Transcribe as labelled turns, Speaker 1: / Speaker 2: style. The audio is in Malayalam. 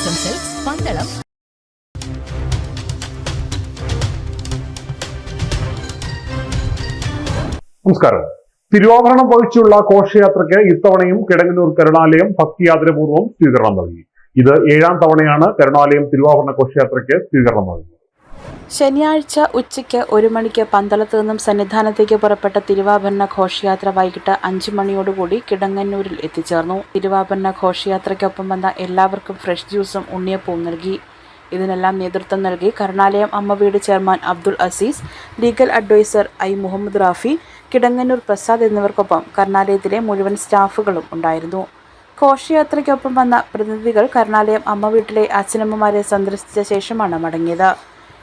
Speaker 1: ആശംസകൾ പന്തളം.
Speaker 2: നമസ്കാരം. തിരുവാഭരണം വഹിച്ചുള്ള ഘോഷയാത്രയ്ക്ക് ഇത്തവണയും കിടങ്ങന്നൂർ കരുണാലയം ഭക്തിയാദരപൂർവം സ്വീകരണം നൽകി. ഇത് ഏഴാം തവണയാണ് കരുണാലയം തിരുവാഭരണ ഘോഷയാത്രയ്ക്ക് സ്വീകരണം നൽകുന്നത്
Speaker 3: ശനിയാഴ്ച ഉച്ചയ്ക്ക് ഒരു മണിക്ക് പന്തളത്ത് നിന്നും സന്നിധാനത്തേക്ക് പുറപ്പെട്ട തിരുവാഭരണ ഘോഷയാത്ര വൈകിട്ട് അഞ്ചു മണിയോടുകൂടി കിടങ്ങന്നൂരിൽ എത്തിച്ചേർന്നു. തിരുവാഭരണ ഘോഷയാത്രയ്ക്കൊപ്പം വന്ന എല്ലാവർക്കും ഫ്രഷ് ജ്യൂസും ഉണ്ണിയപ്പവും നൽകി. ഇതിനെല്ലാം നേതൃത്വം നൽകി Karunalayam Ammaveedu chairman Abdul Aziz legal adviser I Muhammad Rafi Kidangannur Prasad എന്നിവർക്കൊപ്പം കരുണാലയത്തിലെ മുഴുവൻ സ്റ്റാഫുകളും ഉണ്ടായിരുന്നു. ഘോഷയാത്രയ്ക്കൊപ്പം വന്ന പ്രതിനിധികൾ കരുണാലയം അമ്മ വീട്ടിലെ അച്ഛനമ്മമാരെ സന്ദർശിച്ച ശേഷമാണ് മടങ്ങിയത്.